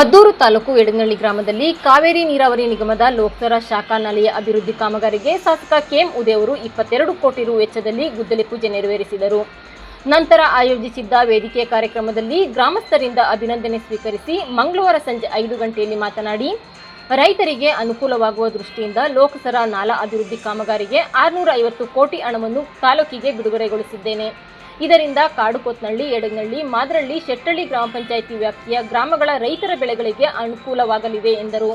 ಮದ್ದೂರು ತಾಲೂಕು ಎಡನಳ್ಳಿ ಗ್ರಾಮದಲ್ಲಿ ಕಾವೇರಿ ನೀರಾವರಿ ನಿಗಮದ ಲೋಕಸರ ಶಾಖಾ ನಾಲೆಯ ಅಭಿವೃದ್ಧಿ ಕಾಮಗಾರಿಗೆ ಶಾಸಕ ಕೆಎಂ ಉದಯವರು ಇಪ್ಪತ್ತೆರಡು ಕೋಟಿ ರು ವೆಚ್ಚದಲ್ಲಿ ಗುದ್ದಲಿ ಪೂಜೆ ನೆರವೇರಿಸಿದರು. ನಂತರ ಆಯೋಜಿಸಿದ್ದ ವೇದಿಕೆ ಕಾರ್ಯಕ್ರಮದಲ್ಲಿ ಗ್ರಾಮಸ್ಥರಿಂದ ಅಭಿನಂದನೆ ಸ್ವೀಕರಿಸಿ ಮಂಗಳವಾರ ಸಂಜೆ ಐದು ಗಂಟೆಯಲ್ಲಿ ಮಾತನಾಡಿ, ರೈತರಿಗೆ ಅನುಕೂಲವಾಗುವ ದೃಷ್ಟಿಯಿಂದ ಲೋಕಸರ ನಾಲಾ ಅಭಿವೃದ್ಧಿ ಕಾಮಗಾರಿಗೆ ಆರುನೂರ ಐವತ್ತು ಕೋಟಿ ಹಣವನ್ನು ತಾಲೂಕಿಗೆ ಬಿಡುಗಡೆಗೊಳಿಸಿದ್ದೇನೆ. ಇದರಿಂದ ಕಾಡುಕೊತ್ನಳ್ಳಿ, ಎಡಗನಳ್ಳಿ, ಮಾದ್ರಳ್ಳಿ, ಶೆಟ್ಟಳ್ಳಿ ಗ್ರಾಮ ಪಂಚಾಯಿತಿ ವ್ಯಾಪ್ತಿಯ ಗ್ರಾಮಗಳ ರೈತರ ಬೆಳೆಗಳಿಗೆ ಅನುಕೂಲವಾಗಲಿದೆ ಎಂದರು.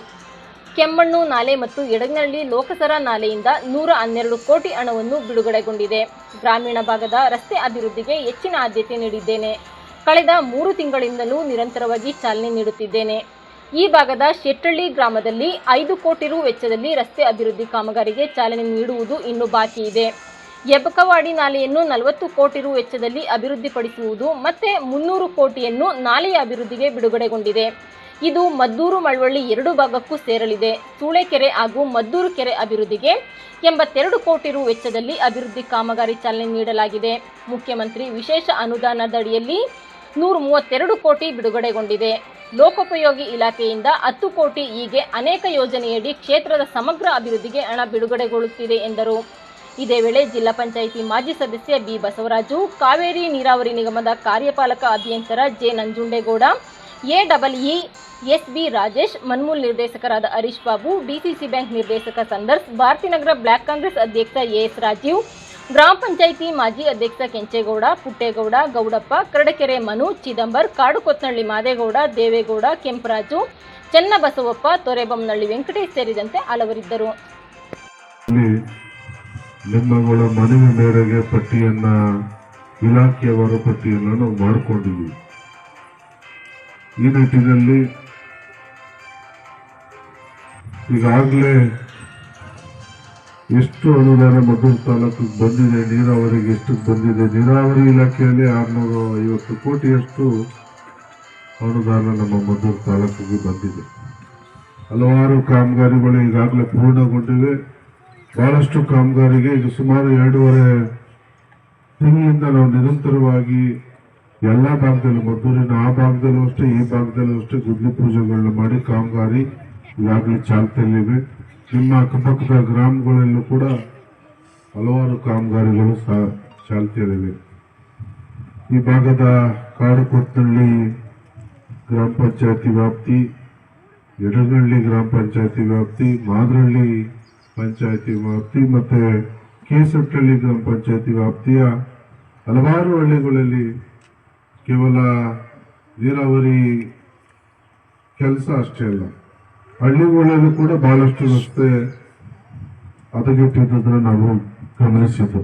ಕೆಮ್ಮಣ್ಣು ನಾಲೆ ಮತ್ತು ಎಡಗನಹಳ್ಳಿ ಲೋಕಸರ ನಾಲೆಯಿಂದ ನೂರ ಹನ್ನೆರಡು ಕೋಟಿ ಹಣವನ್ನು ಬಿಡುಗಡೆಗೊಂಡಿದೆ. ಗ್ರಾಮೀಣ ಭಾಗದ ರಸ್ತೆ ಅಭಿವೃದ್ಧಿಗೆ ಹೆಚ್ಚಿನ ಆದ್ಯತೆ ನೀಡಿದ್ದೇನೆ. ಕಳೆದ ಮೂರು ತಿಂಗಳಿಂದಲೂ ನಿರಂತರವಾಗಿ ಚಾಲನೆ ನೀಡುತ್ತಿದ್ದೇನೆ. ಈ ಭಾಗದ ಶೆಟ್ಟಳ್ಳಿ ಗ್ರಾಮದಲ್ಲಿ ಐದು ಕೋಟಿ ರು ವೆಚ್ಚದಲ್ಲಿ ರಸ್ತೆ ಅಭಿವೃದ್ಧಿ ಕಾಮಗಾರಿಗೆ ಚಾಲನೆ ನೀಡುವುದು ಇನ್ನು ಬಾಕಿ ಇದೆ ಎಬ್ಬಕವಾಡಿ ನಾಲೆಯನ್ನು ನಲವತ್ತು ಕೋಟಿ ರು ವೆಚ್ಚದಲ್ಲಿ ಅಭಿವೃದ್ಧಿಪಡಿಸುವುದು ಮತ್ತೆ ಮುನ್ನೂರು ಕೋಟಿಯನ್ನು ನಾಲೆಯ ಅಭಿವೃದ್ಧಿಗೆ ಬಿಡುಗಡೆಗೊಂಡಿದೆ. ಇದು ಮದ್ದೂರು ಮಳವಳ್ಳಿ ಎರಡು ಭಾಗಕ್ಕೂ ಸೇರಲಿದೆ. ಸೂಳೆಕೆರೆ ಹಾಗೂ ಮದ್ದೂರು ಕೆರೆ ಅಭಿವೃದ್ಧಿಗೆ ಎಂಬತ್ತೆರಡು ಕೋಟಿ ರು ವೆಚ್ಚದಲ್ಲಿ ಅಭಿವೃದ್ಧಿ ಕಾಮಗಾರಿ ಚಾಲನೆ ನೀಡಲಾಗಿದೆ. ಮುಖ್ಯಮಂತ್ರಿ ವಿಶೇಷ ಅನುದಾನದಡಿಯಲ್ಲಿ ನೂರ ಮೂವತ್ತೆರಡು ಕೋಟಿ ಬಿಡುಗಡೆಗೊಂಡಿದೆ. ಲೋಕೋಪಯೋಗಿ ಇಲಾಖೆಯಿಂದ ಹತ್ತು ಕೋಟಿ ಹೀಗೆ ಅನೇಕ ಯೋಜನೆಯಡಿ ಕ್ಷೇತ್ರದ ಸಮಗ್ರ ಅಭಿವೃದ್ಧಿಗೆ ಹಣ ಬಿಡುಗಡೆಗೊಳ್ಳುತ್ತಿದೆ ಎಂದರು. ಇದೇ ವೇಳೆ ಜಿಲ್ಲಾ ಪಂಚಾಯಿತಿ ಮಾಜಿ ಸದಸ್ಯ ಬಿ ಬಸವರಾಜು, ಕಾವೇರಿ ನೀರಾವರಿ ನಿಗಮದ ಕಾರ್ಯಪಾಲಕ ಅಭಿಯಂತರ J Nanjundegowda, A double E, S B Rajesh, Manmul ನಿರ್ದೇಶಕರಾದ ಹರೀಶ್ ಬಾಬು, ಡಿಸಿಸಿ ಬ್ಯಾಂಕ್ ನಿರ್ದೇಶಕ ಸಂದರ್ಶ್ ಭಾರತೀನಗರ ಬ್ಲಾಕ್ ಕಾಂಗ್ರೆಸ್ ಅಧ್ಯಕ್ಷ ಎಸ್ ರಾಜೀವ್, ಗ್ರಾಮ ಪಂಚಾಯಿತಿ ಮಾಜಿ ಅಧ್ಯಕ್ಷ ಕೆಂಚೇಗೌಡ, ಪುಟ್ಟೇಗೌಡ, ಗೌಡಪ್ಪ, ಕರಡಕೆರೆ ಮನು, ಚಿದಂಬರ್ ಕಾಡುಕೊತ್ತನಳ್ಳಿ ಮಾದೇಗೌಡ, ದೇವೇಗೌಡ, ಕೆಂಪರಾಜು, ಚನ್ನಬಸವಪ್ಪ ತೊರೆಬೊಮ್ಮನಹಳ್ಳಿ ವೆಂಕಟೇಶ್ ಸೇರಿದಂತೆ ಹಲವರಿದ್ದರು. ನಿಮ್ಮಗಳ ಮನವಿ ಮೇರೆಗೆ ಪಟ್ಟಿಯನ್ನ, ಇಲಾಖೆಯವರ ಪಟ್ಟಿಯನ್ನು ನಾವು ಮಾಡಿಕೊಂಡಿದ್ವಿ ಈ ನಿಟ್ಟಿನಲ್ಲಿ ಈಗಾಗಲೇ ಎಷ್ಟು ಅನುದಾನ ಮದ್ದೂರು ತಾಲೂಕಿಗೆ ಬಂದಿದೆ, ನೀರಾವರಿಗೆ ಎಷ್ಟು ಬಂದಿದೆ, ನೀರಾವರಿ ಇಲಾಖೆಯಲ್ಲಿ ಆರುನೂರ ಐವತ್ತು ಕೋಟಿಯಷ್ಟು ಅನುದಾನ ನಮ್ಮ ಮದ್ದೂರು ತಾಲೂಕಿಗೆ ಬಂದಿದೆ. ಹಲವಾರು ಕಾಮಗಾರಿಗಳು ಈಗಾಗಲೇ ಪೂರ್ಣಗೊಂಡಿವೆ. ಬಹಳಷ್ಟು ಕಾಮಗಾರಿಗೆ ಈಗ ಸುಮಾರು ಎರಡೂವರೆ ತಿಂಗಳಿಂದ ನಾವು ನಿರಂತರವಾಗಿ ಎಲ್ಲ ಭಾಗದಲ್ಲೂ, ಮದ್ದೂರಿನ ಆ ಭಾಗದಲ್ಲೂ ಅಷ್ಟೇ, ಈ ಭಾಗದಲ್ಲೂ ಅಷ್ಟೇ ಗುದ್ಲಿ ಪೂಜೆಗಳನ್ನ ಮಾಡಿ ಕಾಮಗಾರಿ ಈಗಾಗಲೇ ಚಾಲ್ತಿಯಲ್ಲಿವೆ ನಿಮ್ಮ ಅಕ್ಕಪಕ್ಕದ ಗ್ರಾಮಗಳಲ್ಲೂ ಕೂಡ ಹಲವಾರು ಕಾಮಗಾರಿಗಳು ಸಹ ಚಾಲ್ತಿಯಲ್ಲಿವೆ ಈ ಭಾಗದ ಕಾಡುಕೊತ್ತಳ್ಳಿ ಗ್ರಾಮ ಪಂಚಾಯತಿ ವ್ಯಾಪ್ತಿ, ಯಡಗಳ್ಳಿ ಗ್ರಾಮ ಪಂಚಾಯತಿ ವ್ಯಾಪ್ತಿ, ಮಾದರಳ್ಳಿ ಪಂಚಾಯತಿ ವ್ಯಾಪ್ತಿ ಮತ್ತೆ ಕೇಸಟ್ಟಳ್ಳಿ ಗ್ರಾಮ ಪಂಚಾಯತಿ ವ್ಯಾಪ್ತಿಯ ಹಲವಾರು ಹಳ್ಳಿಗಳಲ್ಲಿ ಕೇವಲ ನೀರಾವರಿ ಕೆಲಸ ಅಷ್ಟೇ ಅಲ್ಲ, ಹಳ್ಳಿಗಳಲ್ಲೂ ಕೂಡ ಬಹಳಷ್ಟು ರಸ್ತೆ ಹದಗೆಟ್ಟಿದ್ದನ್ನು ನಾವು ಗಮನಿಸಿದ್ದು.